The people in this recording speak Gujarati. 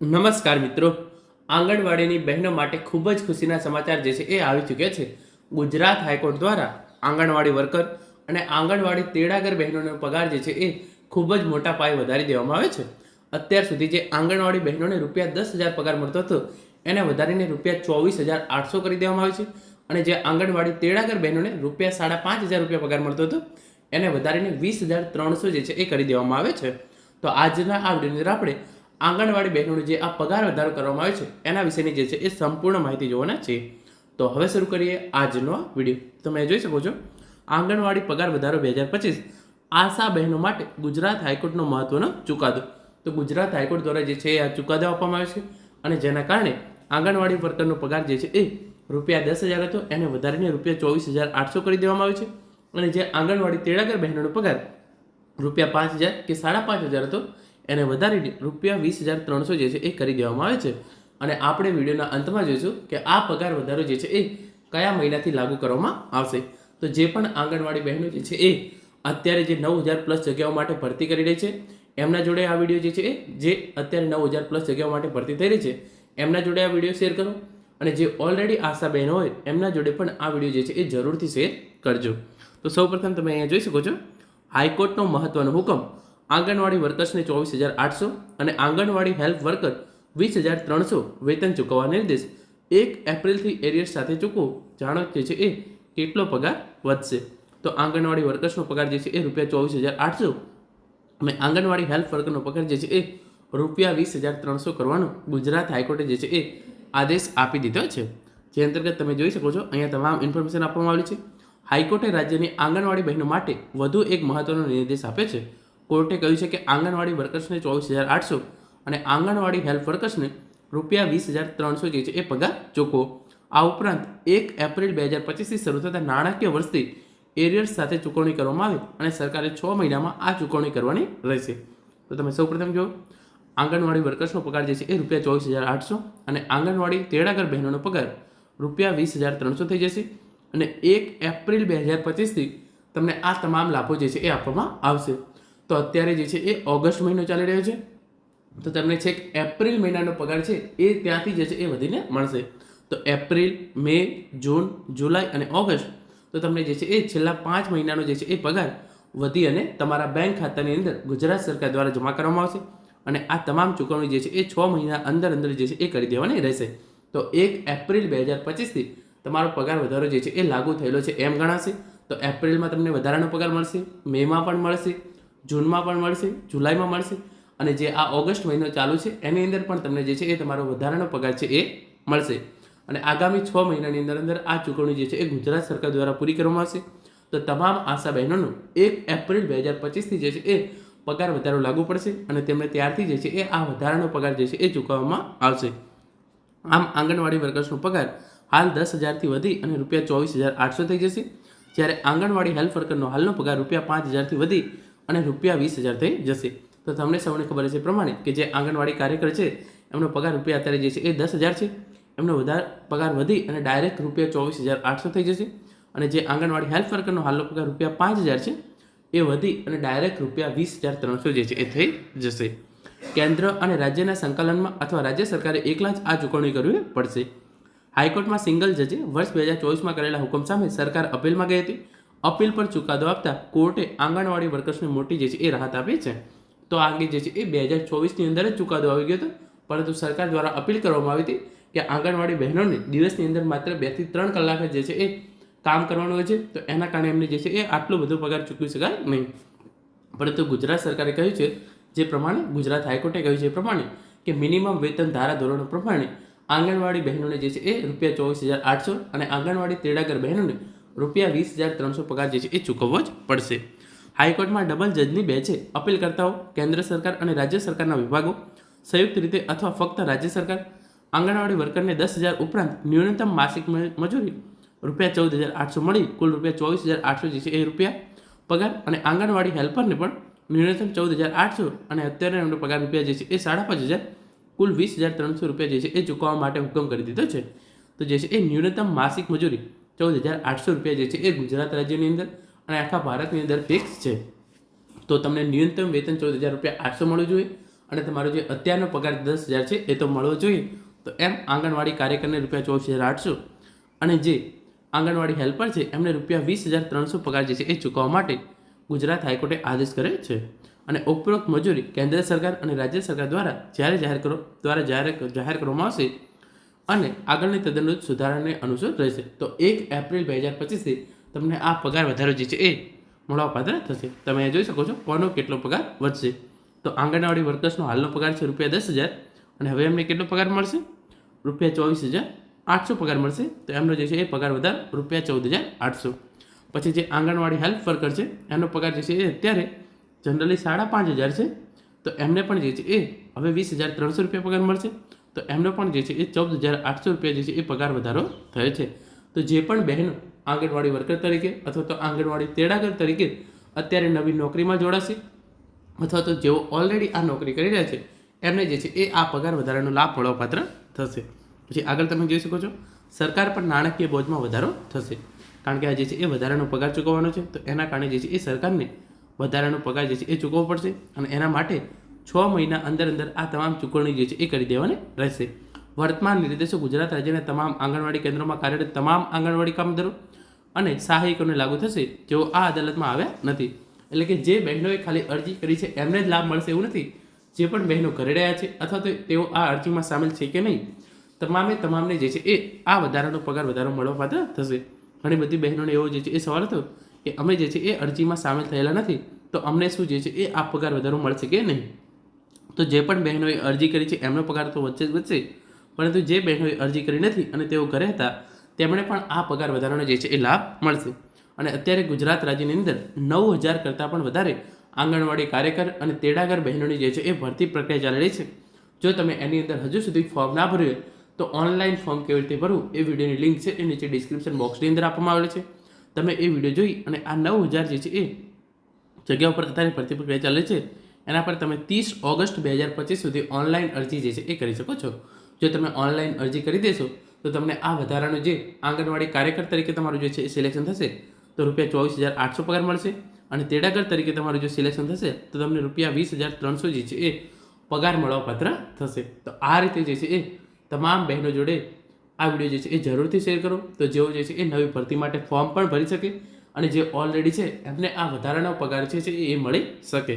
નમસ્કાર મિત્રો. આંગણવાડીની બહેનો માટે ખૂબ જ ખુશીના સમાચાર જે છે એ આવી ચૂક્યા છે. ગુજરાત હાઈકોર્ટ દ્વારા આંગણવાડી વર્કર અને આંગણવાડી તેડાગર બહેનોનો પગાર જે છે એ ખૂબ જ મોટા પાયે વધારી દેવામાં આવે છે. અત્યાર સુધી જે આંગણવાડી બહેનોને રૂપિયા દસ હજાર પગાર મળતો હતો, એને વધારીને રૂપિયા ચોવીસ હજાર આઠસો કરી દેવામાં આવે છે. અને જે આંગણવાડી તેડાગર બહેનોને રૂપિયા સાડા પાંચ હજાર રૂપિયા પગાર મળતો હતો, એને વધારીને વીસ હજાર ત્રણસો જે છે એ કરી દેવામાં આવે છે. તો આજના આ વિડીયોની અંદર આપણે આંગણવાડી બહેનોને જે આ પગાર વધારો કરવામાં આવે છે, એના વિશેની જે છે એ સંપૂર્ણ માહિતી જોવાના છે. તો હવે શરૂ કરીએ આજનો વીડિયો. તમે જોઈ શકો છો, આંગણવાડી પગાર વધારો બે હજાર પચીસ આશા બહેનો માટે ગુજરાત હાઈકોર્ટનો મહત્વનો ચુકાદો. તો ગુજરાત હાઈકોર્ટ દ્વારા જે છે આ ચુકાદો આપવામાં આવે છે અને જેના કારણે આંગણવાડી વર્કરનો પગાર જે છે એ રૂપિયા દસ હજાર હતો, એને વધારીને રૂપિયા ચોવીસ હજાર આઠસો કરી દેવામાં આવે છે. અને જે આંગણવાડી તેડાગર બહેનોનો પગાર રૂપિયા પાંચ હજાર કે સાડા પાંચ હજાર હતો એને વધારી રૂપિયા વીસ હજાર ત્રણસો જે છે એ કરી દેવામાં આવે છે. અને આપણે વિડીયોના અંતમાં જોઈશું કે આ પગાર વધારો જે છે એ કયા મહિનાથી લાગુ કરવામાં આવશે. તો જે પણ આંગણવાડી બહેનો જે છે એ અત્યારે જે નવ હજાર પ્લસ જગ્યાઓ માટે ભરતી કરી રહી છે, એમના જોડે આ વીડિયો જે છે એ, જે અત્યારે નવ હજાર પ્લસ જગ્યાઓ માટે ભરતી થઈ રહી છે, એમના જોડે આ વીડિયો શેર કરો. અને જે ઓલરેડી આશા બહેનો હોય, એમના જોડે પણ આ વીડિયો જે છે એ જરૂરથી શેર કરજો. તો સૌપ્રથમ તમે અહીંયા જોઈ શકો છો, હાઈકોર્ટનો મહત્વનો હુકમ આંગણવાડી વર્કર્સને ચોવીસ હજાર આઠસો અને આંગણવાડી હેલ્પ વર્કર વીસ હજાર ત્રણસો વેતન ચૂકવવા નિર્દેશ. એક એપ્રિલથી એરિયર્સ સાથે ચૂકવો જાણો જે છે એ કેટલો પગાર વધશે? તો આંગણવાડી વર્કર્સનો પગાર જે છે એ રૂપિયા ચોવીસ હજાર આઠસો અને આંગણવાડી હેલ્પ વર્કરનો પગાર જે છે એ રૂપિયા વીસ હજાર ત્રણસો કરવાનો ગુજરાત હાઈકોર્ટે જે છે એ આદેશ આપી દીધો છે. જે અંતર્ગત તમે જોઈ શકો છો, અહીંયા તમામ ઇન્ફોર્મેશન આપવામાં આવી છે. હાઈકોર્ટે રાજ્યની આંગણવાડી બહેનો માટે વધુ એક મહત્વનો નિર્દેશ આપ્યો છે. કોર્ટે કહ્યું છે કે આંગણવાડી વર્કર્સને ચોવીસ હજાર આઠસો અને આંગણવાડી હેલ્પ વર્કર્સને રૂપિયા વીસ હજાર ત્રણસો જે છે એ પગાર ચૂકવો આ ઉપરાંત એક એપ્રિલ બે હજાર પચીસથી શરૂ થતા નાણાકીય વર્ષથી એરિયર્સ સાથે ચૂકવણી કરવામાં આવે અને સરકારે છ મહિનામાં આ ચૂકવણી કરવાની રહેશે. તો તમે સૌપ્રથમ જુઓ. આંગણવાડી વર્કર્સનો પગાર જે છે એ રૂપિયા ચોવીસ હજાર આઠસો અને આંગણવાડી તેડાગર બહેનોનો પગાર રૂપિયા વીસ હજાર ત્રણસો થઈ જશે અને એક એપ્રિલ બે હજાર પચીસથી તમને આ તમામ લાભો જે છે એ આપવામાં આવશે. તો અત્યારે જે છે એ ઓગસ્ટ મહિનો ચાલી રહ્યો છે. તો તમને છેક એપ્રિલ મહિનાનો પગાર છે એ ત્યાંથી જે છે એ વધીને મળશે. તો એપ્રિલ, મે, જૂન, જુલાઈ અને ઓગસ્ટ તો તમને જે છે એ છેલ્લા પાંચ મહિનાનો જે છે એ પગાર વધી અને તમારા બેંક ખાતાની અંદર ગુજરાત સરકાર દ્વારા જમા કરવામાં આવશે અને આ તમામ ચૂકવણી જે છે એ છ મહિના અંદર અંદર જે છે એ કરી દેવાની રહેશે. તો એક એપ્રિલ બે હજાર પચીસથી તમારો પગાર વધારો જે છે એ લાગુ થયેલો છે એમ ગણાશે. તો એપ્રિલમાં તમને વધારાનો પગાર મળશે, મેમાં પણ મળશે જૂનમાં પણ મળશે, જુલાઈમાં મળશે અને જે આ ઓગસ્ટ મહિનો ચાલુ છે, એની અંદર પણ તમને જે છે એ તમારો વધારાનો પગાર છે એ મળશે. અને આગામી છ મહિનાની અંદર અંદર આ ચૂકવણી જે છે એ ગુજરાત સરકાર દ્વારા પૂરી કરવામાં આવશે. તો તમામ આશા બહેનોનો એક એપ્રિલ બે હજાર પચીસથી જે છે એ પગાર વધારો લાગુ પડશે અને તેમને ત્યારથી જે છે એ આ વધારાનો પગાર જે છે એ ચૂકવવામાં આવશે. આમ આંગણવાડી વર્કર્સનો પગાર હાલ દસ હજારથી વધી અને રૂપિયા ચોવીસ હજાર આઠસો થઈ જશે. જ્યારે આંગણવાડી હેલ્થ વર્કરનો હાલનો પગાર રૂપિયા પાંચ હજારથી વધી અને રૂપિયા વીસ હજાર થઈ જશે. તો તમને સૌને ખબર છે પ્રમાણે કે જે આંગણવાડી કાર્યકર છે, એમનો પગાર રૂપિયા અત્યારે જે છે એ દસ હજાર છે. એમનો વધારે પગાર વધી અને ડાયરેક્ટ રૂપિયા ચોવીસ હજાર આઠસો થઈ જશે. અને જે આંગણવાડી હેલ્પ વર્કરનો હાલનો પગાર રૂપિયા પાંચ હજાર છે, એ વધી અને ડાયરેક્ટ રૂપિયા વીસ હજાર ત્રણસો જે છે એ થઈ જશે. કેન્દ્ર અને રાજ્યના સંકલનમાં અથવા રાજ્ય સરકારે એકલા જ આ ચૂકવણી કરવી પડશે. હાઈકોર્ટમાં સિંગલ જજે. વર્ષ બે હજાર ચોવીસમાં કરેલા હુકમ સામે સરકાર અપીલમાં ગઈ હતી. અપીલ પર ચુકાદો આપતા કોર્ટે આંગણવાડી વર્કર્સને મોટી જે છે એ રાહત આપી છે. તો આ અંગે જે છે એ બે હજાર ચોવીસની અંદર જ ચુકાદો આવી ગયો હતો. પરંતુ સરકાર દ્વારા અપીલ કરવામાં આવી હતી કે આંગણવાડી બહેનોને દિવસની અંદર માત્ર બેથી ત્રણ કલાક જે છે એ કામ કરવાનું હોય છે. તો એના કારણે એમને જે છે એ આટલો બધો પગાર ચૂકવી શકાય નહીં. પરંતુ ગુજરાત સરકારે કહ્યું છે જે પ્રમાણે, ગુજરાત હાઈકોર્ટે કહ્યું છે એ પ્રમાણે કે મિનિમમ વેતન ધારા ધોરણો પ્રમાણે આંગણવાડી બહેનોને જે છે એ રૂપિયા ચોવીસ હજાર આઠસો અને આંગણવાડી તેડાગર બહેનોને રૂપિયા વીસ હજાર ત્રણસો પગાર જે છે એ ચૂકવવો જ પડશે. હાઈકોર્ટમાં ડબલ જજની બે છે. અપીલકર્તાઓ, કેન્દ્ર સરકાર અને રાજ્ય સરકારના વિભાગો સંયુક્ત રીતે અથવા ફક્ત રાજ્ય સરકાર, આંગણવાડી વર્કરને દસ હજાર ઉપરાંત ન્યૂનતમ માસિક મજૂરી રૂપિયા ચૌદ હજાર આઠસો મળી, કુલ રૂપિયા ચોવીસ હજાર આઠસો જે છે એ રૂપિયા પગાર અને આંગણવાડી હેલ્પરને પણ ન્યૂનતમ ચૌદ હજાર આઠસો અને અત્યારે એમનો પગાર રૂપિયા જે છે એ સાડા પાંચ હજાર, કુલ વીસ હજાર ત્રણસો રૂપિયા જે છે એ ચૂકવવા માટે હુકમ કરી દીધો છે. તો જે છે એ ન્યૂનતમ માસિક મજૂરી ચૌદ હજાર આઠસો રૂપિયા જે છે એ ગુજરાત રાજ્યની અંદર અને આખા ભારતની અંદર ફિક્સ છે. તો તમને ન્યૂનતમ વેતન ચૌદ હજાર રૂપિયા આઠસો મળવું જોઈએ અને તમારો જે અત્યારનો પગાર દસ હજાર છે એ તો મળવો જોઈએ. તો એમ આંગણવાડી કાર્યકરને રૂપિયા ચોવીસ હજાર આઠસો અને જે આંગણવાડી હેલ્પર છે એમને રૂપિયા વીસ હજાર ત્રણસો પગાર જે છે એ ચૂકવવા માટે ગુજરાત હાઈકોર્ટે આદેશ કરે છે. અને ઉપરોક્ત મજૂરી કેન્દ્ર સરકાર અને રાજ્ય સરકાર દ્વારા જ્યારે જાહેર કરો, દ્વારા જાહેર જાહેર કરવામાં આવશે અને આગળની તદ્દન સુધારાને અનુસર રહેશે. તો એક એપ્રિલ બે હજાર પચીસથી તમને આ પગાર વધારો જે છે એ મળવાપાત્ર થશે. તમે જોઈ શકો છો કોનો કેટલો પગાર વધશે. તો આંગણવાડી વર્કર્સનો હાલનો પગાર છે રૂપિયા દસ હજાર અને હવે એમને કેટલો પગાર મળશે? રૂપિયા ચોવીસ હજાર આઠસો પગાર મળશે. તો એમનો જે છે એ પગાર વધાર રૂપિયા ચૌદ હજાર આઠસો. પછી જે આંગણવાડી હેલ્પ વર્કર છે એમનો પગાર જે છે એ અત્યારે જનરલી સાડા પાંચ હજાર છે. તો એમને પણ જે છે એ હવે વીસ હજાર ત્રણસો રૂપિયા પગાર મળશે. તો એમનો પણ જે છે એ ચૌદ હજાર આઠસો રૂપિયા જે છે એ પગાર વધારો થયો છે. તો જે પણ બહેનો આંગણવાડી વર્કર તરીકે અથવા તો આંગણવાડી તેડાગર તરીકે અત્યારે નવી નોકરીમાં જોડાશે અથવા તો જેઓ ઓલરેડી આ નોકરી કરી રહ્યા છે, એમને જે છે એ આ પગાર વધારાનો લાભ મળવાપાત્ર થશે. પછી આગળ તમે જોઈ શકો છો, સરકાર પર નાણાકીય બોજમાં વધારો થશે. કારણ કે આ જે છે એ વધારાનો પગાર ચૂકવવાનો છે, તો એના કારણે જે છે એ સરકારને વધારાનો પગાર જે છે એ ચૂકવવો પડશે અને એના માટે છ મહિના અંદર અંદર આ તમામ ચૂકવણી જે છે એ કરી દેવાની રહેશે. વર્તમાન નિર્દેશો ગુજરાત રાજ્યના તમામ આંગણવાડી કેન્દ્રોમાં કાર્યરત તમામ આંગણવાડી કામદારો અને સહાયકોને લાગુ થશે જેઓ આ અદાલતમાં આવ્યા નથી. એટલે કે જે બહેનોએ ખાલી અરજી કરી છે એમને જ લાભ મળશે એવું નથી. જે પણ બહેનો કરી રહ્યા છે અથવા તો તેઓ આ અરજીમાં સામેલ છે કે નહીં, તમામે તમામને જે છે એ આ વધારાનો પગાર વધારો મળવા પાત્ર થશે. ઘણી બધી બહેનોને એવો જે છે એ સવાલ હતો કે અમે જે છે એ અરજીમાં સામેલ થયેલા નથી, તો અમને શું જે છે એ આ પગાર વધારો મળશે કે નહીં? તો જે પણ બહેનોએ અરજી કરી છે, એમનો પગાર તો વચ્ચે જ વધશે પરંતુ જે બહેનોએ અરજી કરી નથી અને તેઓ ઘરે હતા, તેમણે પણ આ પગાર વધારાનો જે છે એ લાભ મળશે. અને અત્યારે ગુજરાત રાજ્યની અંદર નવ હજાર કરતાં પણ વધારે આંગણવાડી કાર્યકર અને તેડાગર બહેનોની જે છે એ ભરતી પ્રક્રિયા ચાલી રહી છે. જો તમે એની અંદર હજુ સુધી ફોર્મ ના ભર્યું તો ઓનલાઈન ફોર્મ કેવી રીતે ભરવું એ વિડીયોની લિંક છે, એ નીચે ડિસ્ક્રિપ્શન બોક્સની અંદર આપવામાં આવેલ છે. તમે એ વીડિયો જોઈ અને આ નવ હજાર જે છે એ જગ્યા ઉપર અત્યારે ભરતી પ્રક્રિયા ચાલે છે. એના પર તમે ત્રીસ ઓગસ્ટ બે હજાર પચીસ સુધી ઓનલાઈન અરજી જે છે એ કરી શકો છો. જો તમે ઓનલાઈન અરજી કરી દેશો, તો તમને આ વધારાનું જે આંગણવાડી કાર્યકર તરીકે તમારું જે છે એ સિલેક્શન થશે, તો રૂપિયા ચોવીસ હજાર આઠસો પગાર મળશે અને તેડાગર તરીકે તમારું જો સિલેક્શન થશે, તો તમને રૂપિયા વીસ હજાર ત્રણસો જે છે એ પગાર મળવાપાત્ર થશે. તો આ રીતે જે છે એ તમામ બહેનો જોડે આ વીડિયો જે છે એ જરૂરથી શેર કરો. તો જેઓ જે છે એ નવી ભરતી માટે ફોર્મ પણ ભરી શકે અને જે ઓલરેડી છે એમને આ વધારાનો પગાર છે એ મળી શકે.